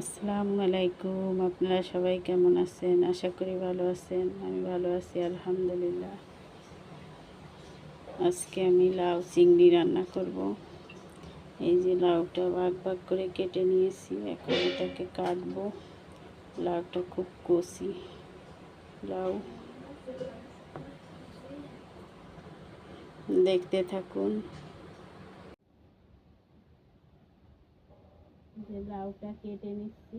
আসসালামু আলাইকুম। আপনারা সবাই কেমন আছেন? আশা করি ভালো আছেন। আমি ভালো আছি, আলহামদুলিল্লাহ। আজকে আমি লাউ চিংড়ি রান্না করব। এই যে লাউটা ভাগ ভাগ করে কেটে নিয়েছি। এখন এটাকে কাটবো। লাউটা খুব কষি। লাউ। দেখতে থাকুন। যে লাউটা কেটে নিচ্ছি।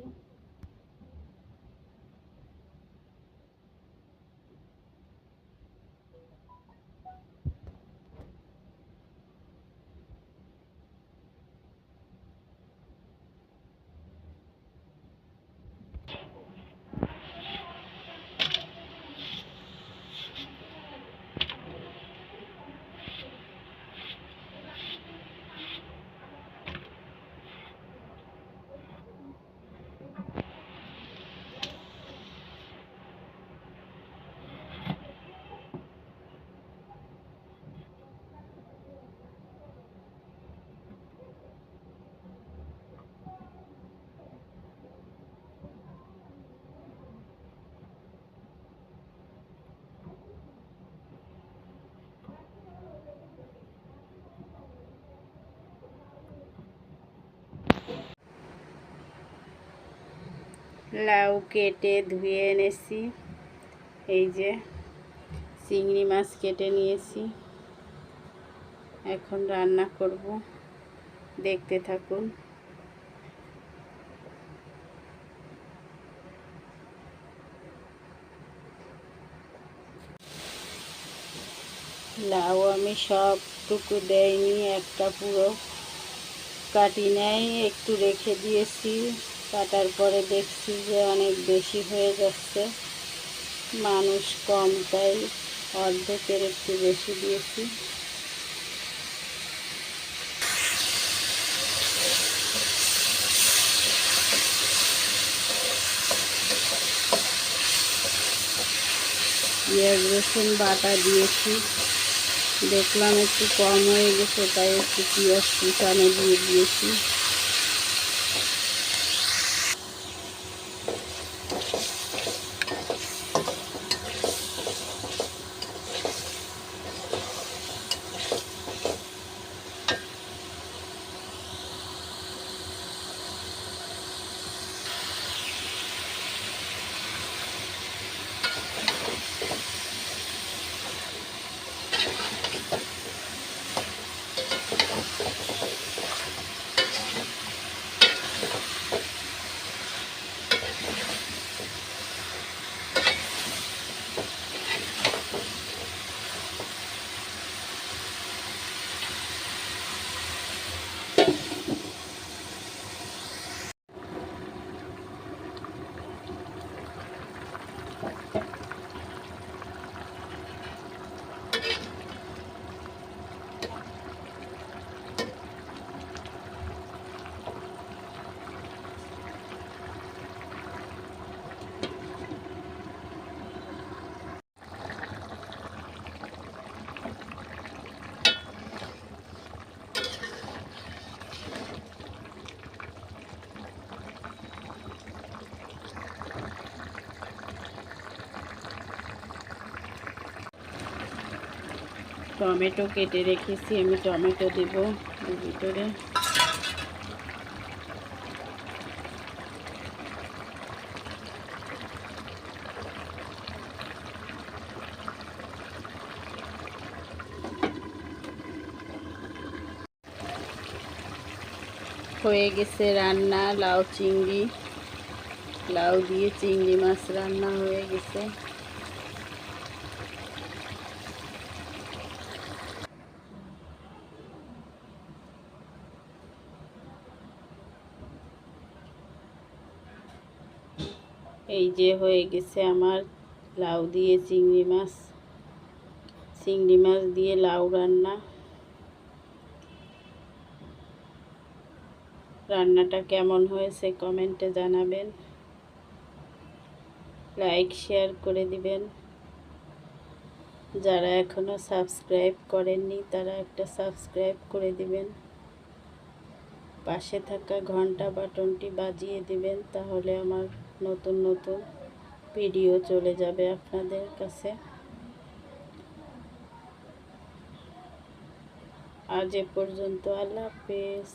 লাউ কেটে ধুয়ে এনেছি। এই যে চিংড়ি মাছ কেটে নিয়েছি। এখন রান্না করব। দেখতে থাকুন। লাউ আমি সবটুকু দেয়নি একটা পুরো কাটি নেয় একটু রেখে দিয়েছি। কাটার পরে দেখছি যে অনেক বেশি হয়ে যাচ্ছে। মানুষ কম, তাই অর্ধেকের একটু বেশি দিয়েছি। পেঁয়াজ, রসুন বাটা দিয়েছি। দেখলাম একটু কম হয়ে গেছে, তাই একটু পেঁয়াজ কুচানো দিয়ে দিয়েছি। টমেটো কেটে রেখেছি আমি টমেটো দেব এর ভিতরে হয়ে গেছে রান্না লাউ চিংড়ি লাউ দিয়ে চিংড়ি মাছ রান্না হয়ে গেছে এই যে হয়ে গেছে আমার লাউ দিয়ে চিংড়ি মাছ। চিংড়ি মাছ দিয়ে লাউ রান্না। রান্নাটা কেমন হয়েছে কমেন্টে জানাবেন। লাইক, শেয়ার করে দিবেন। যারা এখনও সাবস্ক্রাইব করেননি, তারা একটা সাবস্ক্রাইব করে দিবেন। পাশে থাকা ঘণ্টা বাটনটি বাজিয়ে দিবেন, তাহলে আমার নতুন নতুন ভিডিও চলে যাবে আপনাদের কাছে। আজ এ পর্যন্ত আল্লাহ হাফেজ।